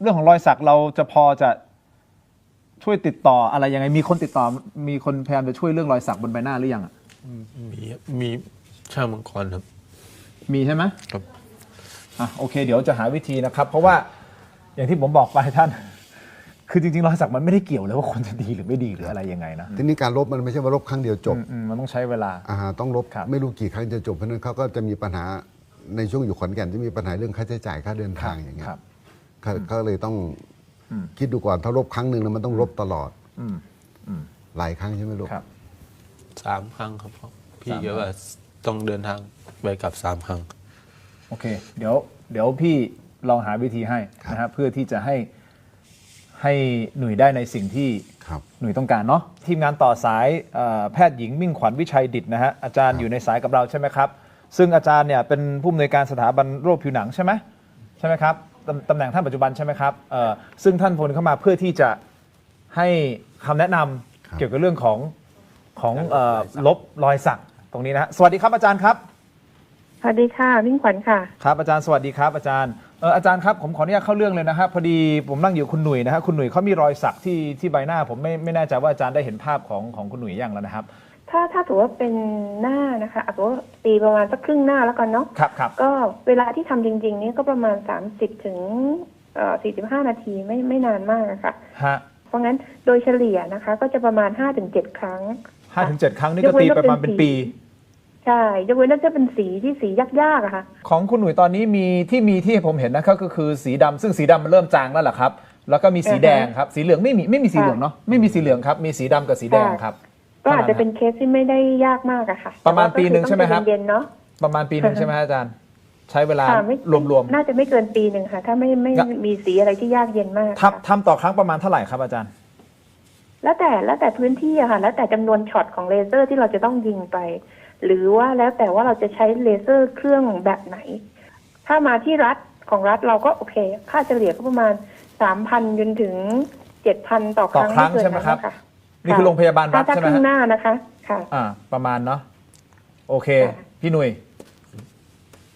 เรื่องของรอยสักเราจะพอจะช่วยติดต่ออะไรยังไงมีคนติดต่อ มีคนพยายามจะช่วยเรื่องรอยสักบนใบหน้าหรือยังอะมีมีช่างมังกรครับ มีใช่ไหมครับอะโอเค เดี๋ยวจะหาวิธีนะครับ เพราะว่าอย่างที่ผมบอกไปท่าน คือจริงๆรอยสักมันไม่ได้เกี่ยวเลยว่าคนจะดีหรือไม่ดีหรืออะไรยังไงนะทีนี้การลบมันไม่ใช่ว่าลบครั้งเดียวจบอืมอืมมันต้องใช้เวลาอ่าต้องลบครับไม่รู้กี่ครั้งจะจบเพราะฉะนั้นเขาก็จะมีปัญหาในช่วงอยู่ขอนแก่นจะมีปัญหาเรื่องค่าใช้จ่ายค่าเดินทางอย่างเงี้ยครับ เขาเขาเลยต้องอืมคิดดูก่อนถ้าลบครั้งหนึ่งแล้วมันต้องลบตลอดอืมอืมหลายครั้งใช่ไหมลูกครับ สามครั้งครับพ่อพี่สามเยอะว่าต้องเดินทางไปกลับสามครั้ง โอเค เดี๋ยว เดี๋ยวพี่ลองหาวิธีให้นะฮะเพื่อที่จะให้ให้หน่วยได้ในสิ่งที่ ครับ หน่วยต้องการเนาะทีมงานต่อสายเอ่อแพทย์หญิงมิ่งขวัญวิชัยดิตนะฮะอาจารย์อยู่ในสายกับเราใช่ไหมครับ ซึ่งอาจารย์เนี่ยเป็นผู้อำนวยการสถาบันโรคผิวหนังใช่ไหมใช่ไหมครับ ตำตำแหน่งท่านปัจจุบันใช่ไหมครับเอ่อซึ่งท่านพลเข้ามาเพื่อที่จะให้คำแนะนำครับเกี่ยวกับเรื่องของของเอ่อลบรอยสักตรงนี้นะฮะสวัสดีครับอาจารย์ครับ สวัสดีค่ะมิ่งขวัญค่ะ ครับอาจารย์สวัสดีครับอาจารย์เอออาจารย์ครับผมขออนุญาตเข้าเรื่องเลยนะครับพอดีผมนั่งอยู่กับคุณหนุ่ยนะฮะคุณหนุ่ยเขามีรอยสักที่ที่ใบหน้าผมไม่ไม่แน่ใจว่าอาจารย์ได้เห็นภาพของของคุณหนุ่ยยังแล้วนะครับ ถ้าถ้าถือว่าเป็นหน้านะคะอาจจะว่าตีประมาณสักครึ่งหน้าแล้วกันเนาะครับครับก็เวลาที่ทำจริง ๆ นี่ก็ประมาณ30ถึงเอ่อ45นาทีไม่ไม่นานมากอะค่ะฮะเพราะงั้นโดยเฉลี่ยนะคะ ก็จะประมาณ5ถึง7ครั้งห้าถึงเจ็ดครั้งนี่ก็ตีไปประมาณเป็นปีใช่ยกเว้นน่าจะเป็นสีที่สียากๆอะค่ะ ของคุณหนุ่ยตอนนี้มีที่มีที่ผมเห็นนะครับก็คือสีดำซึ่งสีดำมันเริ่มจางแล้วล่ะครับ แล้วก็มีสีแดงครับ สีเหลืองไม่มีไม่มีสีเหลืองเนาะไม่มีสีเหลืองครับ มีสีดำกับสีแดงครับ ก็อาจจะเป็นเคสที่ไม่ได้ยากมากอะค่ะ ประมาณแต่ว่ปีหนึ่งใช่ไหมครับต้องใจเย็นๆเนาะประมาณปีหนึ่งใช่ไหมฮะอาจารย์ ใช้เวลาค่ะไม่รวมน่าจะไม่เกินปีหนึ่งค่ะ ถ้าไม่ไม่ครับมีสีอะไรที่ยากเย็นมากๆค่ะทำทำต่อครั้งประมาณเท่าไหร่ครับอาจารย์ แล้วแต่แล้วแต่พื้นที่อะค่ะ แล้วแต่จำนวนช็อตของเลเซอร์ที่เราจะต้องยิงไป หรือว่าแล้วแต่ว่าเราจะใช้เลเซอร์เครื่องแบบไหน ถ้ามาที่รัฐของรัฐเราก็โอเค ค่าเฉลี่ยก็ประมาณสามพันจนถึงเจ็ดพันต่อครั้งต่อครั้งเกินใช่ไหมครับ นั้นนะะนี่คือโรงพยาบาลรัฐถ้าใช่ไหมครึ่ฮะงหน้านะคะ ค่ะ อ่า ประมาณเนาะโอเค ค่ะ พี่หนุ่ย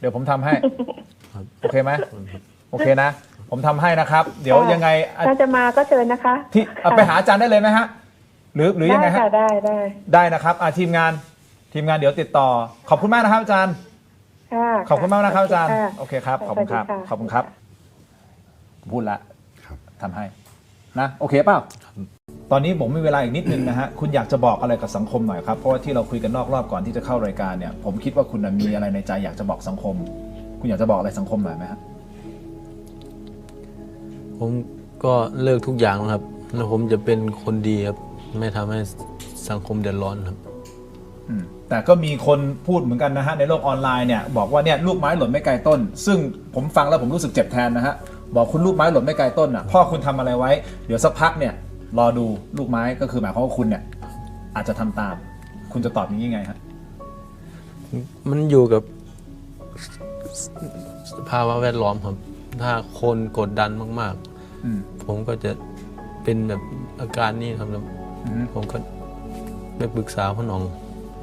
เดี๋ยวผมทำให้ครับ โอเคไหมโอเคนะ ผมทำให้นะครับ เดี๋ยวยังไงอะถ้าจะมาก็เชิญนะคะที่เอาไปหาอาจารย์ได้เลยไหมฮะ หรือหรือยังไงได้ฮะ ค่ะได้ได้ได้นะครับอะทีมงานทีมงานเดี๋ยวติดต่อ ขอบคุณมากนะครับอาจารย์ ค่ะขอบคุณมากนะครับอาจารย์ค่ะโอเคครับ ขอบคุณครับ สวัสดีะขอบคุณครับ พูดละครับ ทำให้นะ โอเคเปล่า ตอนนี้ผมมีเวลาอีกนิดนึงนะฮะ คุณอยากจะบอกอะไรกับสังคมหน่อยครับ เพราะว่าที่เราคุยกันนอกรอบก่อนที่จะเข้ารายการเนี่ย ผมคิดว่าคุณน่ะมีอะไรในใจอยากจะบอกสังคม คุณอยากจะบอกอะไรสังคมหน่อยไหมฮะผมก็เลิกทุกอย่างแล้วครับ แล้วผมจะเป็นคนดีครับ ไม่ทำให้สังคมเดือดร้อนครับ อืมแต่ก็มีคนพูดเหมือนกันนะฮะในโลกออนไลน์เนี่ยบอกว่าเนี่ยลูกไม้หล่นไม่ไกลต้น ซึ่งผมฟังแล้วผมรู้สึกเจ็บแทนนะฮะบอกคุณลูกไม้หล่นไม่ไกลต้นอะพ่อคุณทำอะไรไว้ เดี๋ยวสักพักเนี่ย รอดูลูกไม้ก็คือหมายความว่าคุณเนี่ย อาจจะทำตาม คุณจะตอบอย่างนี้ไงฮะมันอยู่กับสสภาวะแวดล้อมครับ ถ้าคนกดดันมากอืมๆ ผมก็จะเป็นแบบอาการนี้ครับแล้วอืมผมก็ไปปรึกษาพ่อหนอง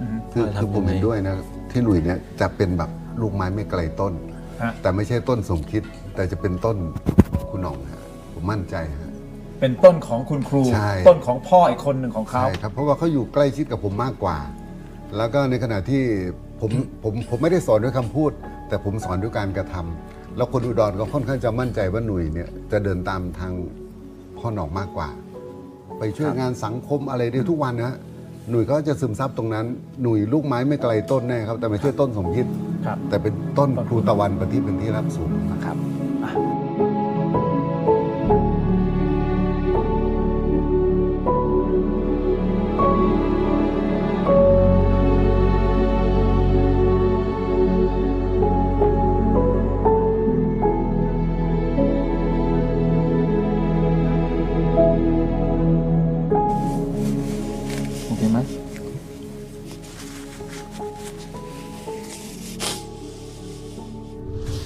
อืม คือว่าทำคือผมยังไง เห็นด้วยนะ ที่หนุ่ยเนี่ยจะเป็นแบบลูกไม้ไม่ไกลต้น ฮะ แต่ไม่ใช่ต้นสมคิด แต่จะเป็นต้นคุณหน่องฮะผมมั่นใจฮะ เป็นต้นของคุณครู ใช่ ต้นของพ่ออีกคนหนึ่งของเขา ใช่ครับเพราะว่าเขาอยู่ใกล้ชิดกับผมมากกว่า แล้วก็ในขณะที่ผมผมผมไม่ได้สอนด้วยคำพูด แต่ผมสอนด้วยการกระทำแล้วคนอุดรก็ค่อนข้างจะมั่นใจว่าหนุ่ยเนี่ยจะเดินตามทางพ่อหนองมากกว่า ไปช่วยงานสังคมอะไรได้ทุกวันนะฮะหนุ่ยก็จะซึมซับตรงนั้น หนุ่ยลูกไม้ไม่ไกลต้นแน่ครับ แต่ไม่ใช่ต้นสมคิด ครับ แต่เป็นต้นครูตะวันประทีปเป็นที่รับสูงนะครับโอ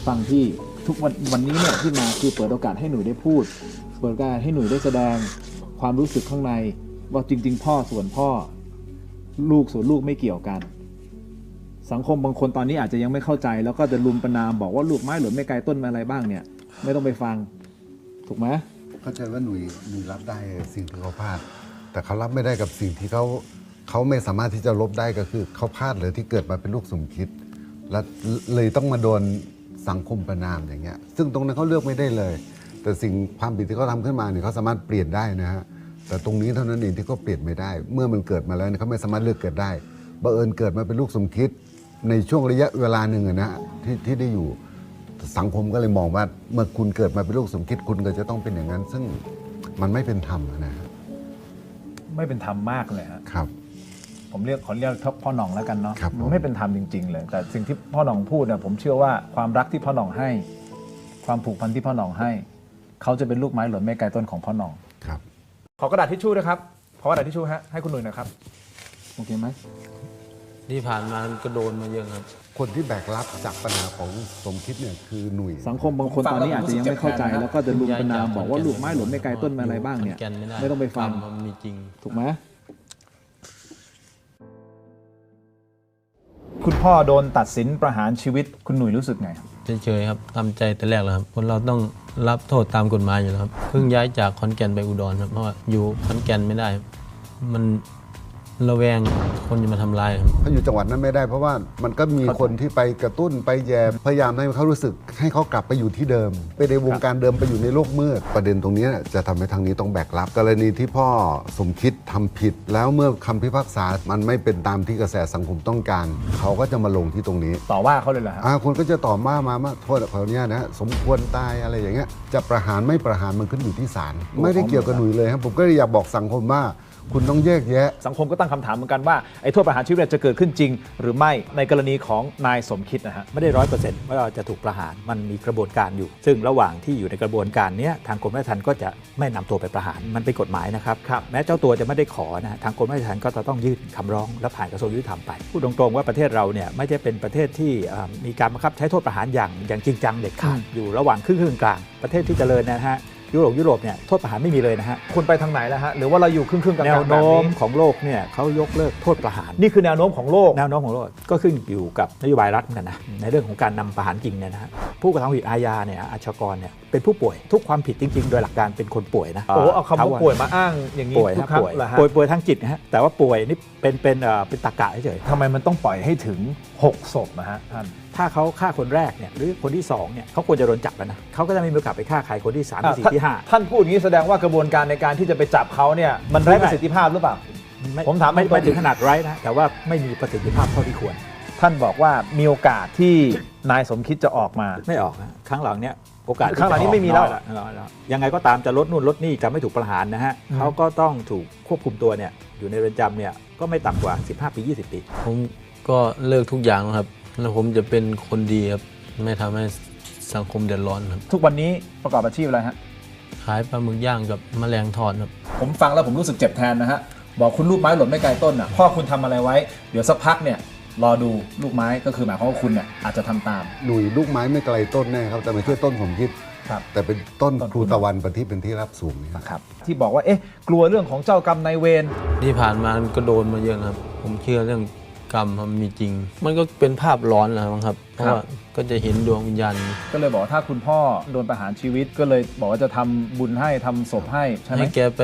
ฟังที่ทุกวันวันนี้เนี่ยที่มาคือเปิดโอกาสให้หนูได้พูด เปิดโอกาสให้หนูได้แสดงความรู้สึกข้างใน ว่าจริง ๆ พ่อส่วนพ่อ ลูกส่วนลูกไม่เกี่ยวกัน สังคมบางคนตอนนี้อาจจะยังไม่เข้าใจ แล้วก็จะลุมประนามบอกว่าลูกไม้หล่นไม่ไกลต้นอะไรบ้างเนี่ย ไม่ต้องไปฟัง ถูกไหมเข้าใจว่าหนุ่ยหนุ่ยรับได้สิ่งที่เขาพลาด แต่เขารับไม่ได้กับสิ่งที่เขาเขาไม่สามารถที่จะลบได้ก็คือเขาพลาดเลยที่เกิดมาเป็นลูกสมคิด และเลยต้องมาโดน สังคมประนามอย่างเงี้ยซึ่งตรงนั้นเขาเลือกไม่ได้เลย แต่สิ่งความผิดที่เขาทำขึ้นมาเนี่ยเขาสามารถเปลี่ยนได้นะฮะแต่ตรงนี้เท่านั้นเองที่เขาเปลี่ยนไม่ได้ เมื่อมันเกิดมาแล้วเนี่ยเขาไม่สามารถเลือกเกิดได้บังเอิญเกิดมาเป็นลูกสมคิดในช่วงระยะเวลาหนึ่งอะนะที่ที่ได้อยู่สังคมก็เลยมองว่าเมื่อคุณเกิดมาเป็นลูกสมคิดคุณก็จะต้องเป็นอย่างนั้น ซึ่งมันไม่เป็นธรรมอะนะฮะไม่เป็นธรรมมากเลยฮะครับ ผมเรียกขอเรียกพ่อหน่องแล้วกันเนาะครับผม มันไม่เป็นธรรมจริง ๆ เลย แต่สิ่งที่พ่อหน่องพูดเนี่ยผมเชื่อว่าความรักที่พ่อหน่องให้ ความผูกพันที่พ่อหน่องให้ เขาจะเป็นลูกไม้หล่นไม่ไกลต้นของพ่อหน่อง ครับ ขอกระดาษทิชชู่นะครับ ขอกระดาษทิชชู่ฮะให้คุณหนุ่ยหนะครับ โอเคไหม ที่ผ่านมาก็โดนมาเยอะครับ คนที่แบกรับจากปัญหาของสมคิดเนี่ยคือหนุ่ย สังคมบางคนตอนนี้อาจจะยังไม่เข้าใจ แล้วก็จะลุมประนามบอกว่าลูกไม้หล่นไม่ไกลต้นมาอะไรบ้างเนี่ยขแก่ไม่ได้ไม่ต้องไปฟังกรรมันมีจริง ถูกไหม คุณพ่อโดนตัดสินประหารชีวิตคุณหนุ่ยรู้สึกไงครับเฉยๆครับทำใจแต่แรกแล้วครับคนเราต้องรับโทษตามกฎหมายอยู่แล้วครับเพิ่งย้ายจากขอนแก่นไปอุดรครับเพราะว่าอยู่ขอนแก่นไม่ได้ มัน ระแวงคนจะมาทำร้ายครับ เขาอยู่จังหวัดนั้นไม่ได้เพราะว่ามันก็มีคนที่ไปกระตุ้นไปแย่พยายามให้เขารู้สึกให้เขากลับไปอยู่ที่เดิม ไปในวงการเดิมไปอยู่ในโลกมืดประเด็นตรงนี้จะทำให้ทางนี้ต้องแบกรับ กรณีที่พ่อสมคิดทำผิด แล้วเมื่อคำพิพากษามันไม่เป็นตามที่กระแสสังคมต้องการ เขาก็จะมาลงที่ตรงนี้ ต่อว่าเขาเลยเหรอฮะ อ่าคนก็จะต่อมามามาโทษเขาเนี่ยนะสมควรตายอะไรอย่างเงี้ยจะประหารไม่ประหารมันขึ้นอยู่ที่ศาลไม่ได้เกี่ยวกับหนุ่ยเลยครับผมก็เลยอยากบอกสังคมว่า คุณต้องแยกแยะ สังคมก็ตั้งคำถามเหมือนกันว่าไอ้โทษประหารชีวิตเนี่ยจะเกิดขึ้นจริง หรือไม่ในกรณีของนายสมคิดนะฮะ ไม่ได้ร้อยเปอร์เซ็นต์ว่าเราจะถูกประหาร มันมีกระบวนการอยู่ ซึ่งระหว่างที่อยู่ในกระบวนการเนี้ยทางกรมราชทัณฑ์ก็จะไม่นำตัวไปประหาร มันเป็นกฎหมายนะครับแม้เจ้าตัวจะไม่ได้ขอนะทางกรมราชทัณฑ์ก็จะต้องยื่นคำร้องและผ่านกระทรวงยุติธรรมไป พูดตรงๆว่าประเทศเราเนี่ยไม่ได้เป็นประเทศที่เอ่อมีการบังคับใช้โทษประหารอย่างอย่างจริงจังเด็ดขาดอยู่ระหว่างครึ่งครึ่งๆกลางประเทศที่เจริญนะฮะ ยุโรปยุโรปเนี่ยโทษประหารไม่มีเลยนะฮะคุณไปทางไหนแล้วฮะหรือว่าเราอยู่ครึ่งครึ่งๆกลางแนๆวแบบโน้มนี้ของโลกเนี่ยเขายกเลิกโทษประหาร นี่คือแนวโน้มของโลกแนวโน้มของโลกก็ขึ้นอยู่กับนโยบายรัฐเหมือนกันนะในเรื่องของการนำประหารจริงเนี่ยนะฮะผู้กระทำผิดอาญาเนี่ยอาชญากรเนี่ยเป็นผู้ป่วยทุกความผิดจริง ๆ โดยหลักการเป็นคนป่วยนะโอ้เอาคำว่าป่วยมาอ้างอย่างนี้ป่วยทุฮะกครั้งป่วยเหรอฮะป่วยป่วยทางจิตนะฮะแต่ว่าป่วยนี่เป็นเป็นเอ่อเป็นตรกกะเฉยทำไมมันต้องปล่อยให้ถึง 6ศพนะฮะท่านๆ ถ้าเขาฆ่าคนแรกเนี่ยหรือคนที่สองเนี่ยเขาควรจะโดนจับแล้วนะเขาก็จะไม่มีโอกาสไปฆ่าใครคนที่สามที่สี่ที่ห้าท่านพูดอย่างนี้แสดงว่ากระบวนการในการที่จะไปจับเขาเนี่ยมันไร้ประสิทธิภาพหรือเปล่าไผมถามไม่ตรงๆไม่ถึงขนาดไร้นะแต่ว่าไม่มีประสิทธิภาพเท่าที่ควร ท่านบอกว่ามีโอกาสที่นายสมคิดจะออกมาไม่ออกนะครั้งหลังเนี่ยโอกาสที่ครั้งหลังนี้จะออกไม่มีแล้วน้อยน้อยแล้วยังไงก็ตามจะลดนู่นลดนี่จะไม่ถูกประหารนะฮะอืมเขาก็ต้องถูกควบคุมตัวเนี่ยอยู่ในเรือนจำเนี่ยก็ไม่ต่ำกว่า 15 ปี 20 ปี ผมก็เลิกทุกอย่างแล้วครับ แล้วผมจะเป็นคนดีครับ ไม่ทำให้สังคมเดือดร้อนครับ ทุกวันนี้ประกอบอาชีพอะไรฮะ ขายปลาหมึกย่างกับแมลงทอดครับ ผมฟังแล้วผมรู้สึกเจ็บแทนนะฮะ บอกคุณลูกไม้หล่นไม่ไกลต้นอะ พ่อคุณทำอะไรไว้ เดี๋ยวสักพักเนี่ย รอดูลูกไม้ก็คือหมายความว่าคุณเนี่ยอาจจะทำตาม หนุ่ยลูกไม้ไม่ไกลต้นแน่ครับ แต่ไม่ใช่ต้นผมคิด ครับ แต่เป็นต้นต้นครูตะวันเป็นที่เป็นที่รับสูงเนี่ยนะครับ ที่บอกว่า เอ๊ะ กลัวเรื่องของเจ้ากรรมนายเวร ที่ผ่านมาก็โดนมาเยอะนะครับ ผมเชื่อเรื่อง กรรมมันมีจริง มันก็เป็นภาพร้อนแหละมั้งครับ เพราะว่าก็จะเห็นดวงวิญญาณก็เลยบอกว่าถ้าคุณพ่อโดนประหารชีวิตก็เลยบอกว่าจะทำบุญให้ทำศพให้ใช่ไหมให้แกไป